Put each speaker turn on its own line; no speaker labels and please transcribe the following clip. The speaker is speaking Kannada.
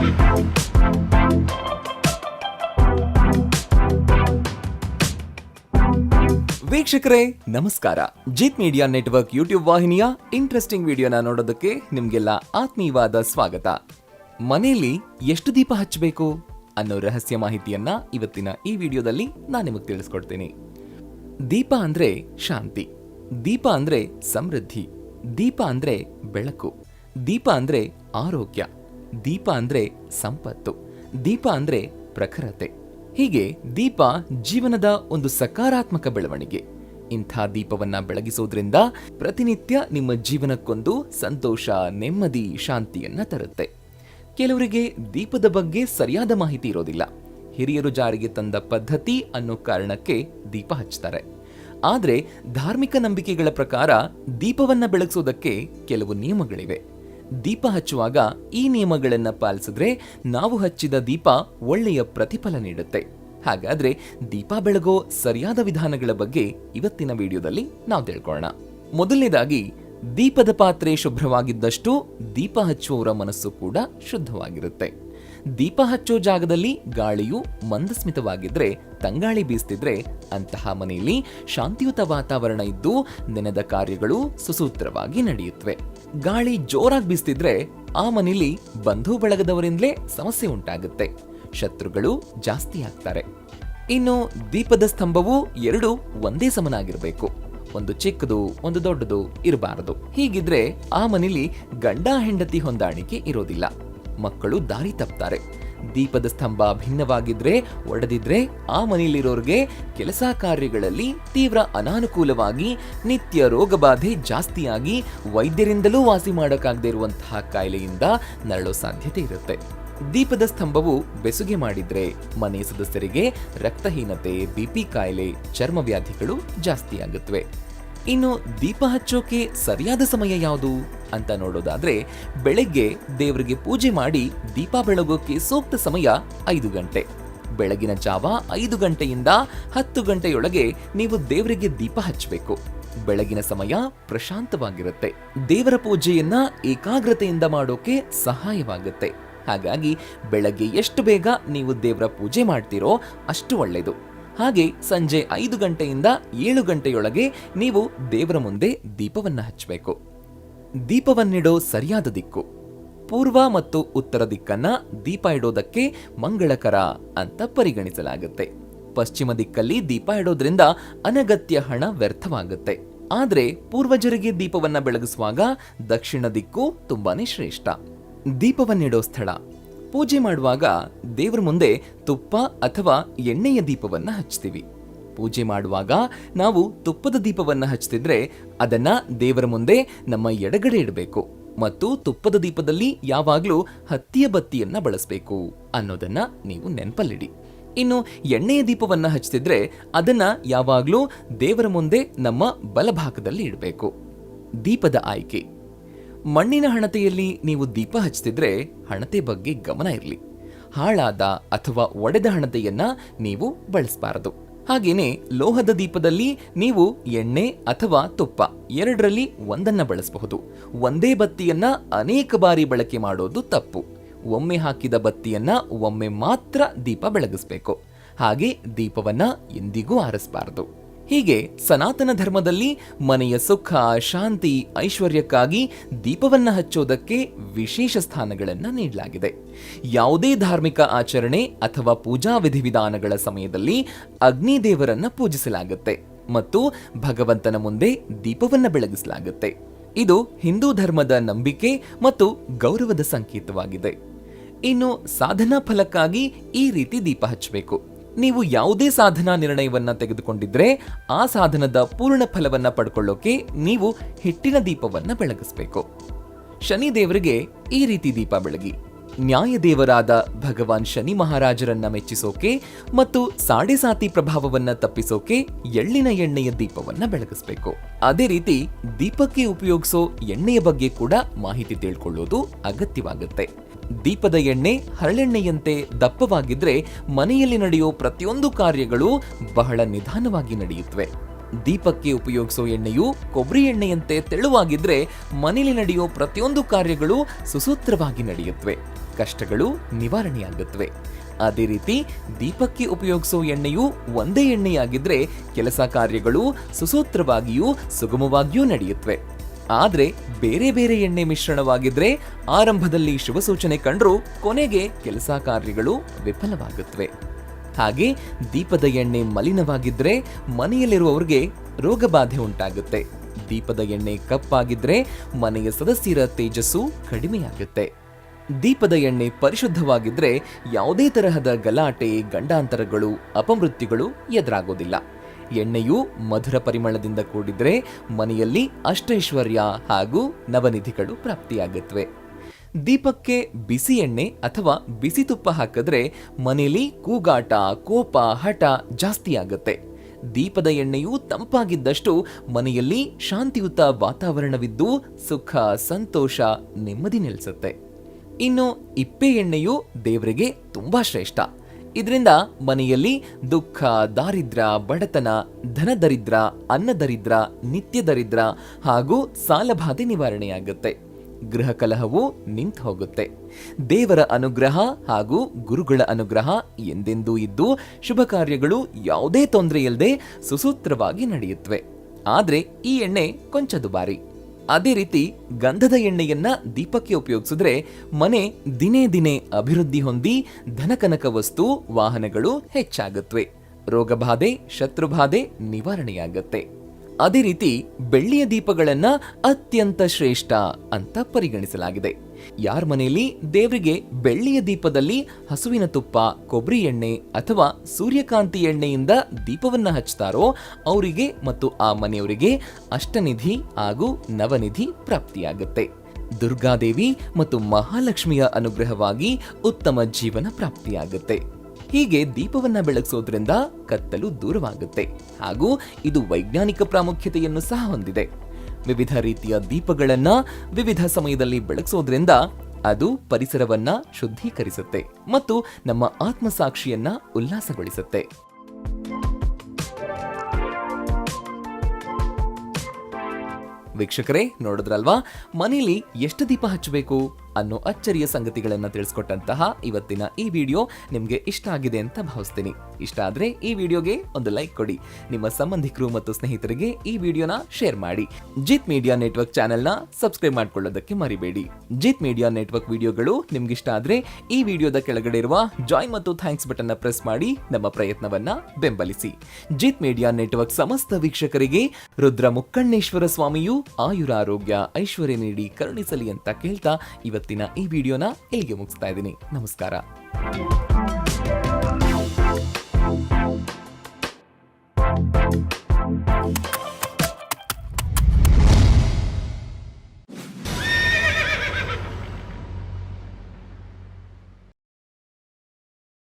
ವೀಕ್ಷಕರೇ, ನಮಸ್ಕಾರ. ಜಿತ್ ಮೀಡಿಯಾ ನೆಟ್ವರ್ಕ್ ಯೂಟ್ಯೂಬ್ ವಾಹಿನಿಯ ಇಂಟ್ರೆಸ್ಟಿಂಗ್ ವಿಡಿಯೋನ ನೋಡೋದಕ್ಕೆ ನಿಮ್ಗೆಲ್ಲ ಆತ್ಮೀಯವಾದ ಸ್ವಾಗತ. ಮನೆಯಲ್ಲಿ ಎಷ್ಟು ದೀಪ ಹಚ್ಚಬೇಕು ಅನ್ನೋ ರಹಸ್ಯ ಮಾಹಿತಿಯನ್ನ ಇವತ್ತಿನ ಈ ವಿಡಿಯೋದಲ್ಲಿ ನಾನು ನಿಮಗೆ ತಿಳಿಸ್ಕೊಡ್ತೀನಿ. ದೀಪ ಅಂದ್ರೆ ಶಾಂತಿ. ದೀಪ ಅಂದ್ರೆ ಸಮೃದ್ಧಿ. ದೀಪ ಅಂದ್ರೆ ಬೆಳಕು. ದೀಪ ಅಂದ್ರೆ ಆರೋಗ್ಯ. ದೀಪ ಅಂದ್ರೆ ಸಂಪತ್ತು. ದೀಪ ಅಂದ್ರೆ ಪ್ರಖರತೆ. ಹೀಗೆ ದೀಪ ಜೀವನದ ಒಂದು ಸಕಾರಾತ್ಮಕ ಬೆಳವಣಿಗೆ. ಇಂಥ ದೀಪವನ್ನ ಬೆಳಗಿಸೋದ್ರಿಂದ ಪ್ರತಿನಿತ್ಯ ನಿಮ್ಮ ಜೀವನಕ್ಕೊಂದು ಸಂತೋಷ, ನೆಮ್ಮದಿ, ಶಾಂತಿಯನ್ನ ತರುತ್ತೆ. ಕೆಲವರಿಗೆ ದೀಪದ ಬಗ್ಗೆ ಸರಿಯಾದ ಮಾಹಿತಿ ಇರೋದಿಲ್ಲ. ಹಿರಿಯರು ಜಾರಿಗೆ ತಂದ ಪದ್ಧತಿ ಅನ್ನೋ ಕಾರಣಕ್ಕೆ ದೀಪ ಹಚ್ತಾರೆ. ಆದ್ರೆ ಧಾರ್ಮಿಕ ನಂಬಿಕೆಗಳ ಪ್ರಕಾರ ದೀಪವನ್ನ ಬೆಳಗಿಸೋದಕ್ಕೆ ಕೆಲವು ನಿಯಮಗಳಿವೆ. ದೀಪ ಹಚ್ಚುವಾಗ ಈ ನಿಯಮಗಳನ್ನ ಪಾಲಿಸಿದ್ರೆ ನಾವು ಹಚ್ಚಿದ ದೀಪ ಒಳ್ಳೆಯ ಪ್ರತಿಫಲ ನೀಡುತ್ತೆ. ಹಾಗಾದ್ರೆ ದೀಪ ಬೆಳಗೋ ಸರಿಯಾದ ವಿಧಾನಗಳ ಬಗ್ಗೆ ಇವತ್ತಿನ ವಿಡಿಯೋದಲ್ಲಿ ನಾವು ತಿಳ್ಕೊಳ್ಳೋಣ ಮೊದಲನೇದಾಗಿ, ದೀಪದ ಪಾತ್ರೆ ಶುಭ್ರವಾಗಿದ್ದಷ್ಟು ದೀಪ ಹಚ್ಚುವವರ ಮನಸ್ಸು ಕೂಡ ಶುದ್ಧವಾಗಿರುತ್ತೆ. ದೀಪ ಹಚ್ಚೋ ಜಾಗದಲ್ಲಿ ಗಾಳಿಯು ಮಂದಸ್ಮಿತವಾಗಿದ್ರೆ, ತಂಗಾಳಿ ಬೀಸ್ತಿದ್ರೆ ಅಂತಹ ಮನೆಯಲ್ಲಿ ಶಾಂತಿಯುತ ವಾತಾವರಣ ಇದ್ದು, ನೆನೆದ ಕಾರ್ಯಗಳು ಸುಸೂತ್ರವಾಗಿ ನಡೆಯುತ್ತವೆ. ಗಾಳಿ ಜೋರಾಗಿ ಬೀಸ್ತಿದ್ರೆ ಆ ಮನೆಯಲ್ಲಿ ಬಂಧು ಬಳಗದವರಿಂದಲೇ ಸಮಸ್ಯೆ ಉಂಟಾಗುತ್ತೆ. ಶತ್ರುಗಳು ಜಾಸ್ತಿ ಆಗ್ತಾರೆ. ಇನ್ನು ದೀಪದ ಸ್ತಂಭವು ಎರಡು ಒಂದೇ ಸಮನಾಗಿರಬೇಕು. ಒಂದು ಚಿಕ್ಕದು, ಒಂದು ದೊಡ್ಡದು ಇರಬಾರದು. ಹೀಗಿದ್ರೆ ಆ ಮನೆಯಲ್ಲಿ ಗಂಡ ಹೆಂಡತಿ ಹೊಂದಾಣಿಕೆ ಇರೋದಿಲ್ಲ. ಮಕ್ಕಳು ದಾರಿ ತಪ್ತಾರೆ. ದೀಪದ ಸ್ತಂಭ ಭಿನ್ನವಾಗಿದ್ರೆ, ಒಡೆದಿದ್ರೆ ಆ ಮನೆಯಲ್ಲಿರೋರಿಗೆ ಕೆಲಸ ಕಾರ್ಯಗಳಲ್ಲಿ ತೀವ್ರ ಅನಾನುಕೂಲವಾಗಿ, ನಿತ್ಯ ರೋಗಬಾಧೆ ಜಾಸ್ತಿಯಾಗಿ ವೈದ್ಯರಿಂದಲೂ ವಾಸಿ ಮಾಡೋಕ್ಕಾಗದೇ ಇರುವಂತಹ ಕಾಯಿಲೆಯಿಂದ ನರಳೋ ಸಾಧ್ಯತೆ ಇರುತ್ತೆ. ದೀಪದ ಸ್ತಂಭವು ಬೆಸುಗೆ ಮಾಡಿದ್ರೆ ಮನೆ ಸದಸ್ಯರಿಗೆ ರಕ್ತಹೀನತೆ ಬಿಪಿ ಕಾಯಿಲೆ, ಚರ್ಮ ವ್ಯಾಧಿಗಳು ಜಾಸ್ತಿ ಆಗುತ್ತವೆ ಇನ್ನು ದೀಪ ಹಚ್ಚೋಕೆ ಸರಿಯಾದ ಸಮಯ ಯಾವುದು ಅಂತ ನೋಡೋದಾದ್ರೆ ಬೆಳಗ್ಗೆ ದೇವರಿಗೆ ಪೂಜೆ ಮಾಡಿ ದೀಪ ಬೆಳಗೋಕೆ ಸೂಕ್ತ ಸಮಯ ಐದು ಗಂಟೆ. ಬೆಳಗಿನ ಜಾವ ಐದು ಗಂಟೆಯಿಂದ ಹತ್ತು ಗಂಟೆಯೊಳಗೆ ನೀವು ದೇವರಿಗೆ ದೀಪ ಹಚ್ಚಬೇಕು. ಬೆಳಗಿನ ಸಮಯ ಪ್ರಶಾಂತವಾಗಿರುತ್ತೆ. ದೇವರ ಪೂಜೆಯನ್ನ ಏಕಾಗ್ರತೆಯಿಂದ ಮಾಡೋಕೆ ಸಹಾಯವಾಗುತ್ತೆ. ಹಾಗಾಗಿ ಬೆಳಗ್ಗೆ ಎಷ್ಟು ಬೇಗ ನೀವು ದೇವರ ಪೂಜೆ ಮಾಡ್ತೀರೋ ಅಷ್ಟು ಒಳ್ಳೆಯದು ಹಾಗೆ ಸಂಜೆ ಐದು ಗಂಟೆಯಿಂದ ಏಳು ಗಂಟೆಯೊಳಗೆ ನೀವು ದೇವರ ಮುಂದೆ ದೀಪವನ್ನು ಹಚ್ಚಬೇಕು. ದೀಪವನ್ನಿಡೋ ಸರಿಯಾದ ದಿಕ್ಕು. ಪೂರ್ವ ಮತ್ತು ಉತ್ತರ ದಿಕ್ಕನ್ನ ದೀಪ ಇಡೋದಕ್ಕೆ ಮಂಗಳಕರ ಅಂತ ಪರಿಗಣಿಸಲಾಗುತ್ತೆ. ಪಶ್ಚಿಮ ದಿಕ್ಕಲ್ಲಿ ದೀಪ ಇಡೋದ್ರಿಂದ ಅನಗತ್ಯ ಹಣ ವ್ಯರ್ಥವಾಗುತ್ತೆ. ಆದ್ರೆ ಪೂರ್ವಜರಿಗೆ ದೀಪವನ್ನ ಬೆಳಗಿಸುವಾಗ ದಕ್ಷಿಣ ದಿಕ್ಕು ತುಂಬಾನೇ ಶ್ರೇಷ್ಠ. ದೀಪವನ್ನಿಡೋ ಸ್ಥಳ ಪೂಜೆ ಮಾಡುವಾಗ ದೇವರ ಮುಂದೆ ತುಪ್ಪ ಅಥವಾ ಎಣ್ಣೆಯ ದೀಪವನ್ನ ಹಚ್ತೀವಿ. ಪೂಜೆ ಮಾಡುವಾಗ ನಾವು ತುಪ್ಪದ ದೀಪವನ್ನ ಹಚ್ತಿದ್ರೆ ಅದನ್ನ ದೇವರ ಮುಂದೆ ನಮ್ಮ ಎಡಗಡೆ ಇಡಬೇಕು ಮತ್ತು ತುಪ್ಪದ ದೀಪದಲ್ಲಿ ಯಾವಾಗಲೂ ಹತ್ತಿಯ ಬತ್ತಿಯನ್ನ ಬಳಸಬೇಕು ಅನ್ನೋದನ್ನ ನೀವು ನೆನಪಲ್ಲಿಡಿ. ಇನ್ನು ಎಣ್ಣೆಯ ದೀಪವನ್ನ ಹಚ್ತಿದ್ರೆ ಅದನ್ನ ಯಾವಾಗಲೂ ದೇವರ ಮುಂದೆ ನಮ್ಮ ಬಲಭಾಗದಲ್ಲಿ ಇಡಬೇಕು. ದೀಪದ ಆಯ್ಕೆ. ಮಣ್ಣಿನ ಹಣತೆಯಲ್ಲಿ ನೀವು ದೀಪ ಹಚ್ತಿದ್ರೆ ಹಣತೆ ಬಗ್ಗೆ ಗಮನ ಇರಲಿ. ಹಾಳಾದ ಅಥವಾ ಒಡೆದ ಹಣತೆಯನ್ನ ನೀವು ಬಳಸಬಾರದು. ಹಾಗೇನೆ ಲೋಹದ ದೀಪದಲ್ಲಿ ನೀವು ಎಣ್ಣೆ ಅಥವಾ ತುಪ್ಪ ಎರಡರಲ್ಲಿ ಒಂದನ್ನ ಬಳಸಬಹುದು. ಒಂದೇ ಬತ್ತಿಯನ್ನ ಅನೇಕ ಬಾರಿ ಬಳಕೆ ಮಾಡೋದು ತಪ್ಪು. ಒಮ್ಮೆ ಹಾಕಿದ ಬತ್ತಿಯನ್ನ ಒಮ್ಮೆ ಮಾತ್ರ ದೀಪ ಬೆಳಗಿಸಬೇಕು. ಹಾಗೆ ದೀಪವನ್ನ ಎಂದಿಗೂ ಆರಿಸಬಾರದು. ಹೀಗೆ ಸನಾತನ ಧರ್ಮದಲ್ಲಿ ಮನೆಯ ಸುಖ, ಶಾಂತಿ, ಐಶ್ವರ್ಯಕ್ಕಾಗಿ ದೀಪವನ್ನ ಹಚ್ಚೋದಕ್ಕೆ ವಿಶೇಷ ಸ್ಥಾನಗಳನ್ನು ನೀಡಲಾಗಿದೆ. ಯಾವುದೇ ಧಾರ್ಮಿಕ ಆಚರಣೆ ಅಥವಾ ಪೂಜಾ ವಿಧಿವಿಧಾನಗಳ ಸಮಯದಲ್ಲಿ ಅಗ್ನಿ ದೇವರನ್ನ ಪೂಜಿಸಲಾಗುತ್ತೆ ಮತ್ತು ಭಗವಂತನ ಮುಂದೆ ದೀಪವನ್ನ ಬೆಳಗಿಸಲಾಗುತ್ತೆ. ಇದು ಹಿಂದೂ ಧರ್ಮದ ನಂಬಿಕೆ ಮತ್ತು ಗೌರವದ ಸಂಕೇತವಾಗಿದೆ. ಇನ್ನು ಸಾಧನಾ ಫಲಕ್ಕಾಗಿ ಈ ರೀತಿ ದೀಪ ಹಚ್ಚಬೇಕು. ನೀವು ಯಾವುದೇ ಸಾಧನಾ ನಿರ್ಣಯವನ್ನ ತೆಗೆದುಕೊಂಡಿದ್ರೆ ಆ ಸಾಧನದ ಪೂರ್ಣ ಫಲವನ್ನ ಪಡ್ಕೊಳ್ಳೋಕೆ ನೀವು ಹಿಟ್ಟಿನ ದೀಪವನ್ನ ಬೆಳಗಿಸಬೇಕು. ಶನಿ ದೇವರಿಗೆ ಈ ರೀತಿ ದೀಪ ಬೆಳಗಿ. ನ್ಯಾಯದೇವರಾದ ಭಗವಾನ್ ಶನಿ ಮಹಾರಾಜರನ್ನ ಮೆಚ್ಚಿಸೋಕೆ ಮತ್ತು ಸಾಡೆ ಸಾತಿ ಪ್ರಭಾವವನ್ನ ತಪ್ಪಿಸೋಕೆ ಎಳ್ಳಿನ ಎಣ್ಣೆಯ ದೀಪವನ್ನ ಬೆಳಗಿಸಬೇಕು. ಅದೇ ರೀತಿ ದೀಪಕ್ಕೆ ಉಪಯೋಗಿಸೋ ಎಣ್ಣೆಯ ಬಗ್ಗೆ ಕೂಡ ಮಾಹಿತಿ ತಿಳ್ಕೊಳ್ಳೋದು ಅಗತ್ಯವಾಗುತ್ತೆ. ದೀಪದ ಎಣ್ಣೆ, ಹರಳೆಣ್ಣೆಯಂತೆ ದಪ್ಪವಾಗಿದ್ರೆ ಮನೆಯಲ್ಲಿ ನಡೆಯೋ ಪ್ರತಿಯೊಂದು ಕಾರ್ಯಗಳು ಬಹಳ ನಿಧಾನವಾಗಿ ನಡೆಯುತ್ತವೆ. ದೀಪಕ್ಕೆ ಉಪಯೋಗಿಸೋ ಎಣ್ಣೆಯು ಕೊಬ್ಬರಿ ಎಣ್ಣೆಯಂತೆ ತೆಳುವಾಗಿದ್ರೆ ಮನೆಯಲ್ಲಿ ನಡೆಯೋ ಪ್ರತಿಯೊಂದು ಕಾರ್ಯಗಳು ಸುಸೂತ್ರವಾಗಿ ನಡೆಯುತ್ತವೆ. ಕಷ್ಟಗಳು ನಿವಾರಣೆಯಾಗುತ್ತವೆ. ಅದೇ ರೀತಿ ದೀಪಕ್ಕೆ ಉಪಯೋಗಿಸೋ ಎಣ್ಣೆಯು ಒಂದೇ ಎಣ್ಣೆಯಾಗಿದ್ರೆ ಕೆಲಸ ಕಾರ್ಯಗಳು ಸುಸೂತ್ರವಾಗಿಯೂ ಸುಗಮವಾಗಿಯೂ ನಡೆಯುತ್ತವೆ. ಆದ್ರೆ ಬೇರೆ ಬೇರೆ ಎಣ್ಣೆ ಮಿಶ್ರಣವಾಗಿದ್ರೆ ಆರಂಭದಲ್ಲಿ ಶುಭಸೂಚನೆ ಕಂಡರೂ ಕೊನೆಗೆ ಕೆಲಸ ಕಾರ್ಯಗಳು ವಿಫಲವಾಗುತ್ತವೆ. ಹಾಗೆ ದೀಪದ ಎಣ್ಣೆ ಮಲಿನವಾಗಿದ್ರೆ ಮನೆಯಲ್ಲಿರುವವರಿಗೆ ರೋಗಬಾಧೆ ಉಂಟಾಗುತ್ತೆ. ದೀಪದ ಎಣ್ಣೆ ಕಪ್ಪಾಗಿದ್ರೆ ಮನೆಯ ಸದಸ್ಯರ ತೇಜಸ್ಸು ಕಡಿಮೆಯಾಗುತ್ತೆ. ದೀಪದ ಎಣ್ಣೆ ಪರಿಶುದ್ಧವಾಗಿದ್ರೆ ಯಾವುದೇ ತರಹದ ಗಲಾಟೆ, ಗಂಡಾಂತರಗಳು, ಅಪಮೃತ್ಯುಗಳು ಎದುರಾಗೋದಿಲ್ಲ. ಎಣ್ಣೆಯು ಮಧುರ ಪರಿಮಳದಿಂದ ಕೂಡಿದರೆ ಮನೆಯಲ್ಲಿ ಅಷ್ಟೈಶ್ವರ್ಯ ಹಾಗೂ ನವನಿಧಿಗಳು ಪ್ರಾಪ್ತಿಯಾಗುತ್ತವೆ. ದೀಪಕ್ಕೆ ಬಿಸಿ ಎಣ್ಣೆ ಅಥವಾ ಬಿಸಿ ತುಪ್ಪ ಹಾಕಿದ್ರೆ ಮನೆಯಲ್ಲಿ ಕೂಗಾಟ, ಕೋಪ, ಹಠ ಜಾಸ್ತಿ ಆಗುತ್ತೆ ದೀಪದ ಎಣ್ಣೆಯು ತಂಪಾಗಿದ್ದಷ್ಟು ಮನೆಯಲ್ಲಿ ಶಾಂತಿಯುತ ವಾತಾವರಣವಿದ್ದು ಸುಖ, ಸಂತೋಷ, ನೆಮ್ಮದಿ ನೆಲೆಸುತ್ತೆ. ಇನ್ನು ಇಪ್ಪೆ ಎಣ್ಣೆಯು ದೇವರಿಗೆ ತುಂಬಾ ಶ್ರೇಷ್ಠ. ಇದರಿಂದ ಮನೆಯಲ್ಲಿ ದುಃಖ, ದಾರಿದ್ರ, ಬಡತನ, ಧನದರಿದ್ರ, ಅನ್ನದರಿದ್ರ ನಿತ್ಯ ದರಿದ್ರ ಹಾಗೂ ಸಾಲಬಾಧೆ ನಿವಾರಣೆಯಾಗುತ್ತೆ. ಗೃಹ ಕಲಹವು ನಿಂತು ಹೋಗುತ್ತೆ. ದೇವರ ಅನುಗ್ರಹ ಹಾಗೂ ಗುರುಗಳ ಅನುಗ್ರಹ ಎಂದೆಂದೂ ಇದ್ದು, ಶುಭ ಕಾರ್ಯಗಳು ಯಾವುದೇ ತೊಂದರೆಯಿಲ್ಲದೆ ಸುಸೂತ್ರವಾಗಿ ನಡೆಯುತ್ತವೆ. ಆದರೆ ಈ ಎಣ್ಣೆ ಕೊಂಚ ದುಬಾರಿ ಅದೇ ರೀತಿ ಗಂಧದ ಎಣ್ಣೆಯನ್ನ ದೀಪಕ್ಕೆ ಉಪಯೋಗಿಸಿದ್ರೆ ಮನೆ ದಿನೇ ದಿನೇ ಅಭಿವೃದ್ಧಿ ಹೊಂದಿ ಧನಕನಕ ವಸ್ತು, ವಾಹನಗಳು ಹೆಚ್ಚಾಗುತ್ತವೆ ರೋಗಬಾಧೆ, ಶತ್ರುಬಾಧೆ ನಿವಾರಣೆಯಾಗತ್ತೆ. ಅದೇ ರೀತಿ ಬೆಳ್ಳಿಯ ದೀಪಗಳನ್ನ ಅತ್ಯಂತ ಶ್ರೇಷ್ಠ ಅಂತ ಪರಿಗಣಿಸಲಾಗಿದೆ. ಯಾರ ಮನೆಯಲ್ಲಿ? ದೇವರಿಗೆ ಬೆಳ್ಳಿಯ ದೀಪದಲ್ಲಿ ಹಸುವಿನ ತುಪ್ಪ ಕೊಬ್ಬರಿ ಎಣ್ಣೆ ಅಥವಾ ಸೂರ್ಯಕಾಂತಿ ಎಣ್ಣೆಯಿಂದ ದೀಪವನ್ನ ಹಚ್ತಾರೋ ಅವರಿಗೆ ಮತ್ತು ಆ ಮನೆಯವರಿಗೆ ಅಷ್ಟನಿಧಿ ಹಾಗೂ ನವನಿಧಿ ಪ್ರಾಪ್ತಿಯಾಗುತ್ತೆ. ದುರ್ಗಾದೇವಿ ಮತ್ತು ಮಹಾಲಕ್ಷ್ಮಿಯ ಅನುಗ್ರಹವಾಗಿ ಉತ್ತಮ ಜೀವನ ಪ್ರಾಪ್ತಿಯಾಗುತ್ತೆ. ಹೀಗೆ ದೀಪವನ್ನ ಬೆಳಗಿಸೋದ್ರಿಂದ ಕತ್ತಲು ದೂರವಾಗುತ್ತೆ ಹಾಗೂ ಇದು ವೈಜ್ಞಾನಿಕ ಪ್ರಾಮುಖ್ಯತೆಯನ್ನು ಸಹ ಹೊಂದಿದೆ. ವಿವಿಧ ರೀತಿಯ ದೀಪಗಳನ್ನ ವಿವಿಧ ಸಮಯದಲ್ಲಿ ಬೆಳಗಿಸೋದ್ರಿಂದ ಅದು ಪರಿಸರವನ್ನ ಶುದ್ಧೀಕರಿಸುತ್ತೆ ಮತ್ತು ನಮ್ಮ ಆತ್ಮಸಾಕ್ಷಿಯನ್ನ ಉಲ್ಲಾಸಗೊಳಿಸುತ್ತೆ. ವೀಕ್ಷಕರೇ, ನೋಡಿದ್ರಲ್ವಾ? ಮನೆಯಲ್ಲಿ ಎಷ್ಟು ದೀಪ ಹಚ್ಚಬೇಕು? ಅನ್ನೋ ಅಚ್ಚರಿಯ ಸಂಗತಿಗಳನ್ನು ತಿಳಿಸ್ಕೊಟ್ಟಂತಹ ಇವತ್ತಿನ ಈ ವಿಡಿಯೋ ನಿಮಗೆ ಇಷ್ಟ ಆಗಿದೆ ಅಂತ ಭಾವಿಸ್ತೀನಿ. ಇಷ್ಟ ಆದ್ರೆ ಈ ವಿಡಿಯೋಗೆ ಒಂದು ಲೈಕ್ ಕೊಡಿ. ನಿಮ್ಮ ಸಂಬಂಧಿಕರು ಮತ್ತು ಸ್ನೇಹಿತರಿಗೆ ಈ ವಿಡಿಯೋನ ಶೇರ್ ಮಾಡಿ. ಜಿತ್ ಮೀಡಿಯಾ ನೆಟ್ವರ್ಕ್ ಚಾನೆಲ್ನ ಸಬ್ಸ್ಕ್ರೈಬ್ ಮಾಡ್ಕೊಳ್ಳೋದಕ್ಕೆ ಮರಿಬೇಡಿ. ಜಿತ್ ಮೀಡಿಯಾ ನೆಟ್ವರ್ಕ್ ವಿಡಿಯೋಗಳು ನಿಮ್ಗೆ ಇಷ್ಟ ಆದ್ರೆ ಈ ವಿಡಿಯೋದ ಕೆಳಗಡೆ ಇರುವ ಜಾಯ್ ಮತ್ತು ಥ್ಯಾಂಕ್ಸ್ ಬಟನ್ ಪ್ರೆಸ್ ಮಾಡಿ ನಮ್ಮ ಪ್ರಯತ್ನವನ್ನ ಬೆಂಬಲಿಸಿ. ಜಿತ್ ಮೀಡಿಯಾ ನೆಟ್ವರ್ಕ್ ಸಮಸ್ತ ವೀಕ್ಷಕರಿಗೆ ರುದ್ರ ಮುಕ್ಕಣ್ಣೇಶ್ವರ ಸ್ವಾಮಿಯು ಆಯುರಾರೋಗ್ಯ ಐಶ್ವರ್ಯ ನೀಡಿ ಕರುಣಿಸಲಿ ಅಂತ ಕೇಳ್ತಾ ಇವತ್ತಿನ ಈ ವಿಡಿಯೋನ ಇಲ್ಲಿಗೆ ಮುಗಿಸ್ತಾ ಇದ್ದೀನಿ. ನಮಸ್ಕಾರ.